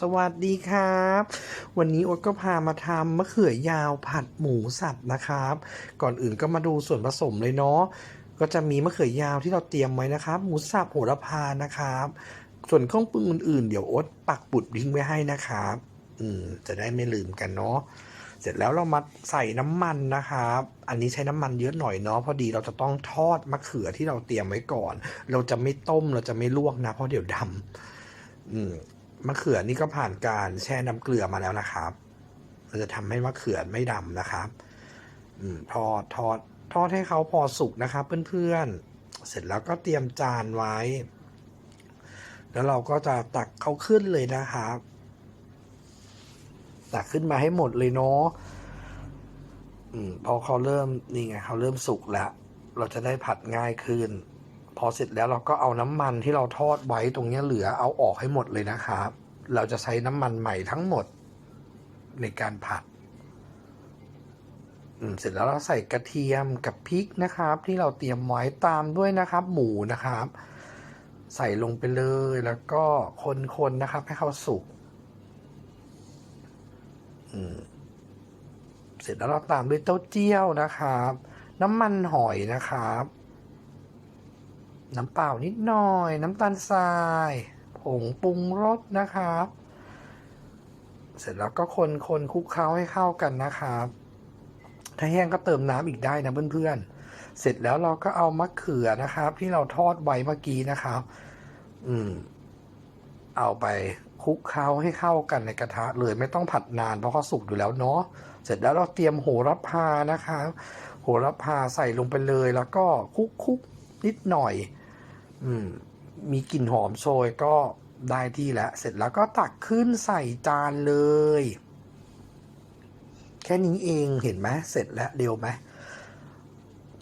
สวัสดีครับ วันนี้อ๊ตก็พามาทำมะเขือยาวผัดหมูสับนะครับ ก่อนอื่นก็มาดูส่วนผสมเลยเนาะก็จะมีมะเขือยาวที่เราเตรียมไว้นะครับ หมูสับโหระพานะครับ ส่วนเครื่องปรุงอื่นๆ เดี๋ยวอ๊ตปักบุดทิ้งไว้ให้นะครับ อืมจะได้ไม่ลืมกันเนาะเสร็จแล้วเรามาใส่น้ำมันนะครับ อันนี้ใช้น้ำมันเยอะหน่อยเนาะพอดีเราจะต้องทอดมะเขือที่เราเตรียมไว้ก่อน เราจะไม่ต้มเราจะไม่ลวกนะ เพราะเดี๋ยวดำอืม มะเขือนี่ก็ผ่านการแช่น้ำเกลือมาแล้วนะครับเราจะทำให้มะเขือไม่ดำนะครับอืมทอดทอดทอดให้เขาพอสุกนะครับ เพื่อนๆ เสร็จแล้วก็เตรียมจานไว้ แล้วเราก็จะตักเขาขึ้นเลยนะครับ ตักขึ้นมาให้หมดเลยเนาะอืมพอเขาเริ่มนี่ไงเขาเริ่มสุกแล้ว เราจะได้ผัดง่ายขึ้น พอเสร็จแล้วเราก็เอาน้ำมันที่เราทอดไว้ตรงนี้เหลือเอาออกให้หมดเลยนะครับ เราจะใช้น้ำมันใหม่ทั้งหมดในการผัดเสร็จแล้วเราใส่กระเทียมกับพริกนะครับ ที่เราเตรียมไว้ตามด้วยนะครับ หมูนะครับ ใส่ลงไปเลยแล้วก็คนๆนะครับ ให้เขาสุกเสร็จแล้วเราตามด้วยเต้าเจี้ยวนะครับ น้ำมันหอยนะครับ น้ำเปล่านิดหน่อย น้ำตาลทราย ผงปรุงรสนะครับ เสร็จแล้วก็คนคนคลุกเคล้าให้เข้ากันนะครับ ถ้าแห้งก็เติมน้ำอีกได้นะเพื่อนๆ เสร็จแล้วเราก็เอามะเขือนะครับ ที่เราทอดไว้เมื่อกี้นะครับ อืม เอาไปคลุกเคล้าให้เข้ากันในกระทะเลยไม่ต้องผัดนานเพราะเขาสุกอยู่แล้วเนาะเสร็จแล้วเราเตรียมโหระพานะครับโหระพาใส่ลงไปเลยแล้วก็คลุกคุกนิดหน่อย อืมมีกลิ่นหอมโชยก็ได้ที่แล้ว เสร็จแล้วก็ตักขึ้นใส่จานเลย แค่นี้เองเห็นไหมเสร็จแล้วเร็วไหม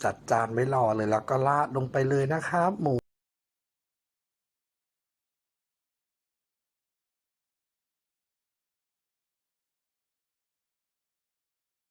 จัดจานไว้รอเลยแล้วก็ราดลงไปเลยนะครับ หมู